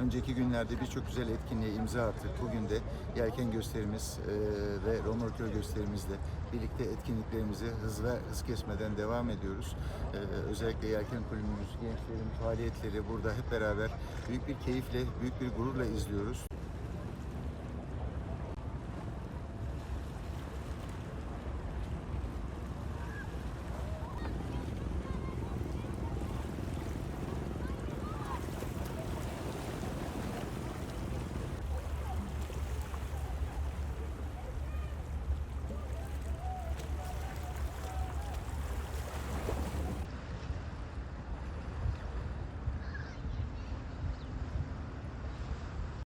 Önceki günlerde birçok güzel etkinliğe imza attık. Bugün de yelken gösterimiz e, ve romorkör gösterimizle birlikte etkinliklerimizi hız ve hız kesmeden devam ediyoruz. E, özellikle yelken kulübümüz, gençlerin faaliyetleri burada hep beraber büyük bir keyifle, büyük bir gururla izliyoruz.